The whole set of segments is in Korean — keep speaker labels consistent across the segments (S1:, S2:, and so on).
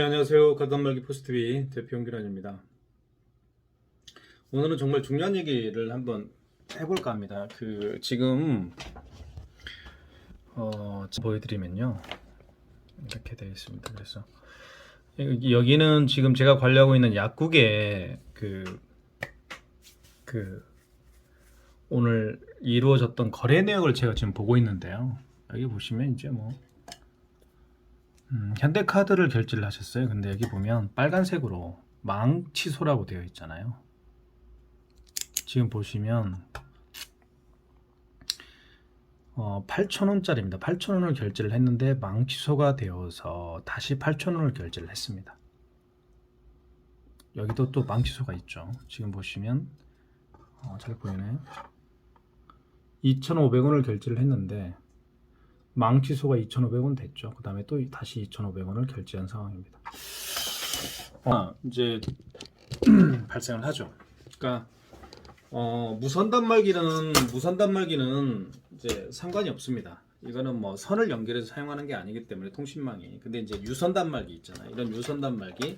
S1: 네, 안녕하세요. 가단말기 포스트비 대표 홍기란입니다. 오늘은 정말 중요한 얘기를 한번 해볼까 합니다. 그 지금 어 보여드리면요 이렇게 되어 있습니다. 그래서 여기- 여기는 지금 제가 관리하고 있는 약국의 그, 그 오늘 이루어졌던 거래 내역을 제가 지금 보고 있는데요. 여기 보시면 이제 뭐 음, 현대카드를 결제를 하셨어요. 근데 여기 보면 빨간색으로 망 취소라고 되어 있잖아요. 지금 보시면 어, 8,000원짜리입니다. 8,000원을 결제를 했는데 망 취소가 되어서 다시 8,000원을 결제를 했습니다. 여기도 또 망 취소가 있죠. 지금 보시면 어, 잘 보이나요? 2,500원을 결제를 했는데 망 취소가 2,500원 됐죠. 그 다음에 또 다시 2,500원을 결제한 상황입니다. 어, 이제 발생을 하죠. 그러니까 어, 무선 단말기는 무선 단말기는 이제 상관이 없습니다. 이거는 뭐 선을 연결해서 사용하는 게 아니기 때문에 통신망이. 근데 이제 유선 단말기 있잖아요. 이런 유선 단말기.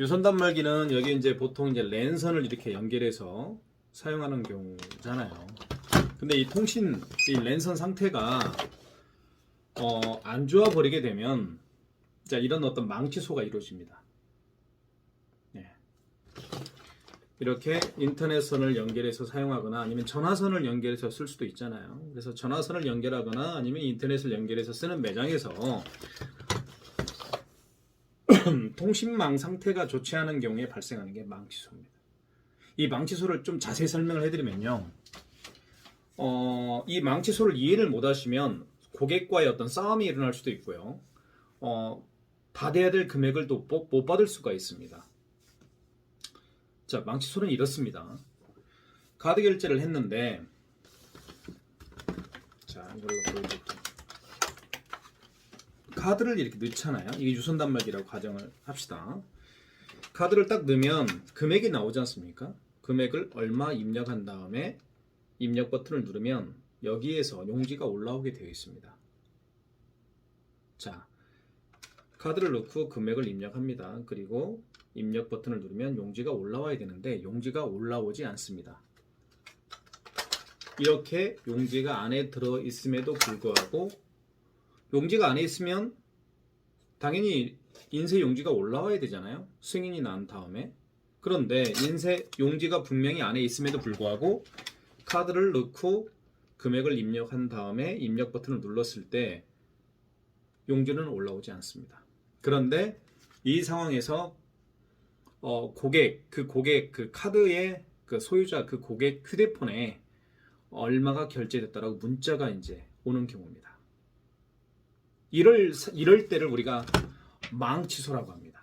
S1: 유선 단말기는 여기 이제 보통 이제 랜선을 이렇게 연결해서 사용하는 경우잖아요. 근데 이 통신 이 랜선 상태가 어, 안 좋아 버리게 되면 자 이런 어떤 망치소가 이루어집니다. 네. 이렇게 인터넷선을 연결해서 사용하거나 아니면 전화선을 연결해서 쓸 수도 있잖아요. 그래서 전화선을 연결하거나 아니면 인터넷을 연결해서 쓰는 매장에서 통신망 상태가 좋지 않은 경우에 발생하는 게 망치소입니다. 이 망치소를 좀 자세히 설명을 해드리면요. 어, 이 망치소를 이해를 못 하시면 고객과의 어떤 싸움이 일어날 수도 있고요. 어, 받아야 될 금액을 또 못 받을 수가 있습니다. 자, 망치소는 이렇습니다. 카드 결제를 했는데, 자, 이걸로 보여드릴게요. 카드를 이렇게 넣잖아요. 이게 유선 단말기라고 가정을 합시다. 카드를 딱 넣으면 금액이 나오지 않습니까? 금액을 얼마 입력한 다음에 입력 버튼을 누르면 여기에서 용지가 올라오게 되어 있습니다. 자, 카드를 넣고 금액을 입력합니다. 그리고 입력 버튼을 누르면 용지가 올라와야 되는데 용지가 올라오지 않습니다. 이렇게 용지가 안에 들어 있음에도 불구하고 용지가 안에 있으면 당연히 인쇄 용지가 올라와야 되잖아요. 승인이 난 다음에. 그런데 인쇄 용지가 분명히 안에 있음에도 불구하고 카드를 넣고 금액을 입력한 다음에 입력 버튼을 눌렀을 때 용지는 올라오지 않습니다. 그런데 이 상황에서 어, 고객 그 고객 그 카드의 그 소유자 그 고객 휴대폰에 얼마가 결제됐다라고 문자가 이제 오는 경우입니다. 이럴 이럴 때를 우리가 망치소라고 합니다.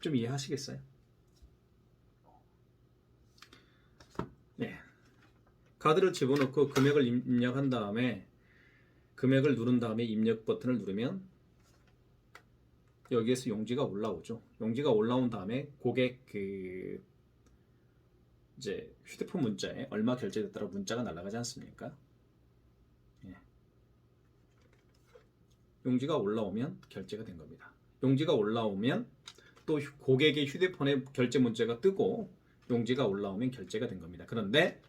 S1: 좀 이해하시겠어요? 네. 카드를 집어넣고 금액을 입력한 다음에 금액을 누른 다음에 입력 버튼을 누르면 여기에서 용지가 올라오죠. 용지가 올라온 다음에 고객 그 이제 휴대폰 문자에 얼마 결제됐다고 문자가 날아가지 않습니까? 예. 용지가 올라오면 결제가 된 겁니다. 용지가 올라오면 또 휴- 고객의 휴대폰에 결제 문자가 뜨고 용지가 올라오면 결제가 된 겁니다. 그런데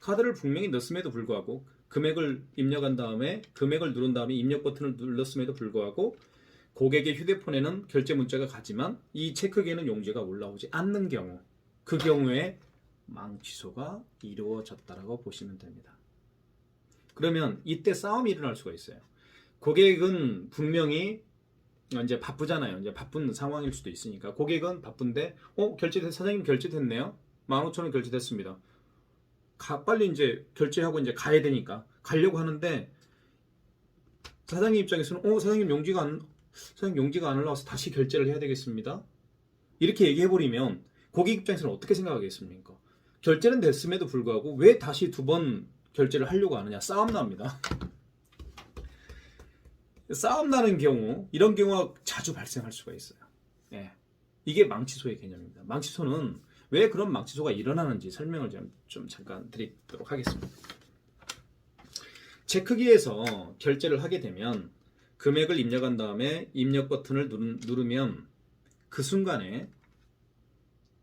S1: 카드를 분명히 넣었음에도 불구하고 금액을 입력한 다음에 금액을 누른 다음에 입력 버튼을 눌렀음에도 불구하고 고객의 휴대폰에는 결제 문자가 가지만 이 체크기에는 용지가 올라오지 않는 경우 그 경우에 망취소가 이루어졌다라고 보시면 됩니다. 그러면 이때 싸움이 일어날 수가 있어요. 고객은 분명히 이제 바쁘잖아요. 이제 바쁜 상황일 수도 있으니까 고객은 바쁜데 어 결제됐 사장님 결제됐네요. 15,000원 결제됐습니다. 가, 빨리 이제 결제하고 이제 가야 되니까 가려고 하는데 사장님 입장에서는 어 사장님 용지가 안 사장님 용지가 안 올라와서 다시 결제를 해야 되겠습니다. 이렇게 얘기해 버리면 고객 입장에서는 어떻게 생각하겠습니까? 결제는 됐음에도 불구하고 왜 다시 두 번 결제를 하려고 하느냐 싸움 납니다. 싸움 나는 경우 이런 경우가 자주 발생할 수가 있어요. 예. 이게 망치소의 개념입니다. 망치소는 왜 그런 망치소가 일어나는지 설명을 좀, 좀 잠깐 드리도록 하겠습니다. 체크기에서 결제를 하게 되면 금액을 입력한 다음에 입력 버튼을 누르, 누르면 그 순간에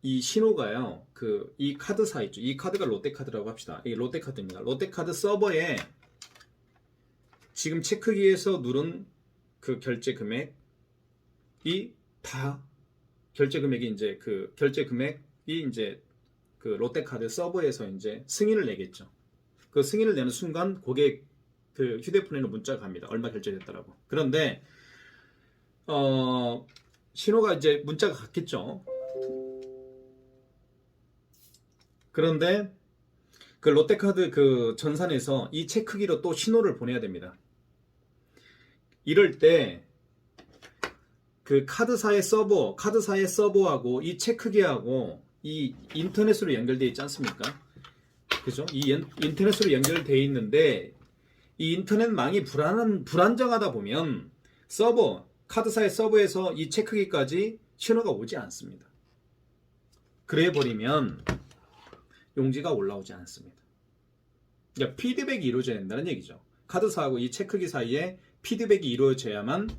S1: 이 신호가요. 그 이 카드사 있죠. 이 카드가 롯데카드라고 합시다. 이 롯데카드입니다. 롯데카드 서버에 지금 체크기에서 누른 그 결제 금액이 다 결제 금액이 이제 그 결제 금액 이 이제 그 롯데카드 서버에서 이제 승인을 내겠죠. 그 승인을 내는 순간 고객 그 휴대폰에는 문자가 갑니다. 얼마 결제됐다라고. 그런데 어 신호가 이제 문자가 갔겠죠. 그런데 그 롯데카드 그 전산에서 이 체크기로 또 신호를 보내야 됩니다. 이럴 때 그 카드사의 서버, 카드사의 서버하고 이 체크기하고 이 인터넷으로 연결되어 있지 않습니까? 그죠? 이 연- 인터넷으로 연결되어 있는데 이 인터넷망이 불안한 불안정하다 보면 서버, 카드사의 서버에서 이 체크기까지 신호가 오지 않습니다. 그래 버리면 용지가 올라오지 않습니다. 그러니까 피드백이 이루어져야 된다는 얘기죠. 카드사하고 이 체크기 사이에 피드백이 이루어져야만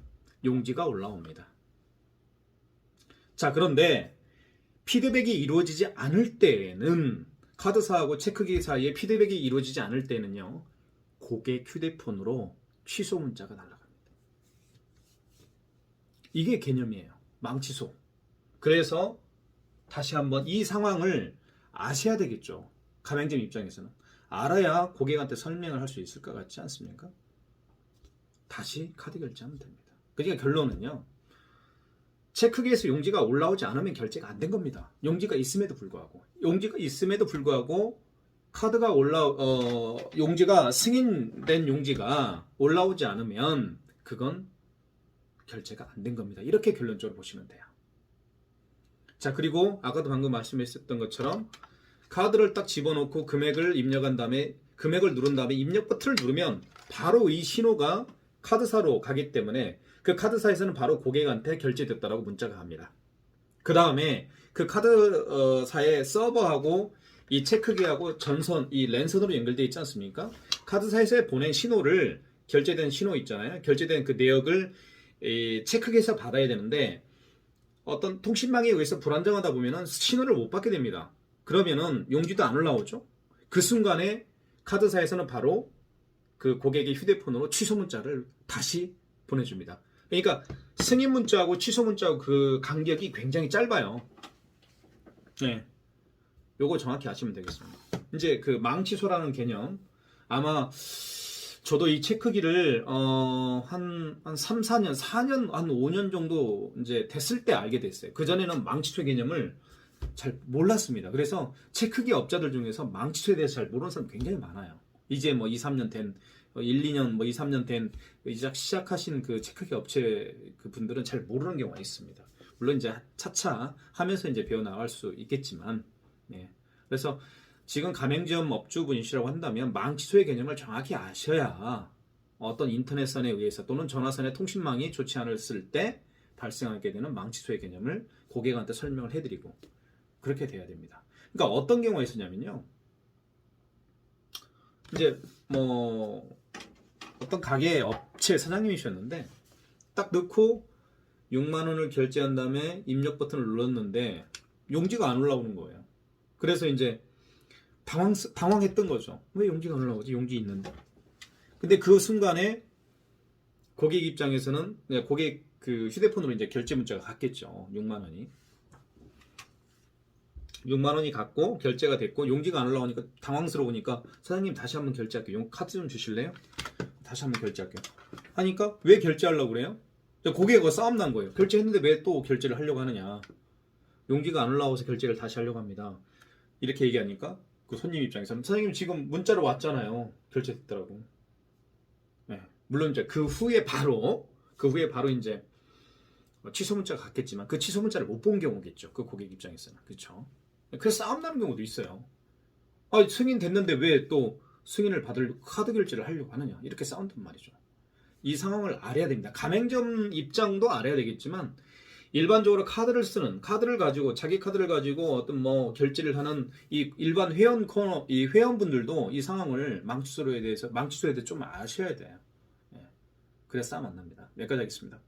S1: 용지가 올라옵니다. 자, 그런데 피드백이 이루어지지 않을 때에는 카드사하고 체크기 사이에 피드백이 이루어지지 않을 때는요. 고객 휴대폰으로 취소 문자가 날아갑니다. 이게 개념이에요. 망취소. 그래서 다시 한번 이 상황을 아셔야 되겠죠. 가맹점 입장에서는. 알아야 고객한테 설명을 할 수 있을 것 같지 않습니까? 다시 카드 결제하면 됩니다. 그러니까 결론은요. 체크기에서 용지가 올라오지 않으면 결제가 안 된 겁니다. 용지가 있음에도 불구하고. 용지가 있음에도 불구하고 카드가 올라 어 용지가 승인된 용지가 올라오지 않으면 그건 결제가 안 된 겁니다. 이렇게 결론적으로 보시면 돼요. 자, 그리고 아까도 방금 말씀했었던 것처럼 카드를 딱 집어넣고 금액을 입력한 다음에 금액을 누른 다음에 입력 버튼을 누르면 바로 이 신호가 카드사로 가기 때문에 그 카드사에서는 바로 고객한테 결제됐다라고 문자가 갑니다. 그 다음에 그 카드사의 서버하고 이 체크기하고 전선, 이 랜선으로 연결되어 있지 않습니까? 카드사에서 보낸 신호를 결제된 신호 있잖아요. 결제된 그 내역을 이 체크기에서 받아야 되는데 어떤 통신망에 의해서 불안정하다 보면은 신호를 못 받게 됩니다. 그러면은 용지도 안 올라오죠. 그 순간에 카드사에서는 바로 그 고객의 휴대폰으로 취소 문자를 다시 보내줍니다. 그러니까 승인 문자하고 취소 문자하고 그 간격이 굉장히 짧아요. 네. 요거 정확히 아시면 되겠습니다. 이제 그 망취소라는 개념 아마 저도 이 체크기를 어, 한, 한 3, 4년, 4년, 한 5년 정도 이제 됐을 때 알게 됐어요. 그 전에는 망치소 개념을 잘 몰랐습니다. 그래서 체크기 업자들 중에서 망치소에 대해서 잘 모르는 사람 굉장히 많아요. 이제 뭐 2, 3년 된, 어, 1, 2년, 뭐 2, 3년 된, 이제 시작하신 그 체크기 업체 그 분들은 잘 모르는 경우가 있습니다. 물론 이제 차차 하면서 이제 배워 나갈 수 있겠지만, 네. 그래서 지금 가맹점 업주분이시라고 한다면 망치소의 개념을 정확히 아셔야 어떤 인터넷선에 의해서 또는 전화선의 통신망이 좋지 않았을 때 발생하게 되는 망치소의 개념을 고객한테 설명을 해드리고 그렇게 돼야 됩니다. 그러니까 어떤 경우가 있었냐면요. 이제 뭐 어떤 가게 업체 사장님이셨는데 딱 넣고 6만 원을 결제한 다음에 입력 버튼을 눌렀는데 용지가 안 올라오는 거예요. 그래서 이제 당황 당황했던 거죠. 왜 용지가 안 올라오지? 용지 있는데. 근데 그 순간에 고객 입장에서는 네, 고객 그 휴대폰으로 이제 결제 문자가 갔겠죠. 6만 원이. 6만 원이 갔고 결제가 됐고 용지가 안 올라오니까 당황스러우니까 사장님 다시 한번 결제할게요. 용 카드 좀 주실래요? 다시 한번 결제할게요. 하니까 왜 결제하려고 그래요? 고객과 싸움 난 거예요. 결제했는데 왜 또 결제를 하려고 하느냐? 용기가 안 올라와서 결제를 다시 하려고 합니다. 이렇게 얘기하니까 그 손님 입장에서는 사장님 지금 문자로 왔잖아요. 결제됐더라고. 네. 물론 이제 그 후에 바로 그 후에 바로 이제 취소 문자가 갔겠지만 그 취소 문자를 못 본 경우겠죠. 그 고객 입장에서는 그렇죠. 그래서 싸움 나는 경우도 있어요. 아 승인 됐는데 왜 또 승인을 받을 카드 결제를 하려고 하느냐 이렇게 싸운단 말이죠. 이 상황을 알아야 됩니다. 가맹점 입장도 알아야 되겠지만 일반적으로 카드를 쓰는 카드를 가지고 자기 카드를 가지고 어떤 뭐 결제를 하는 이 일반 회원 코너 이 회원분들도 이 상황을 망치소에 대해서 망치소에 대해서 좀 아셔야 돼요. 예. 그래서 싸움 안 납니다. 여기까지 하겠습니다.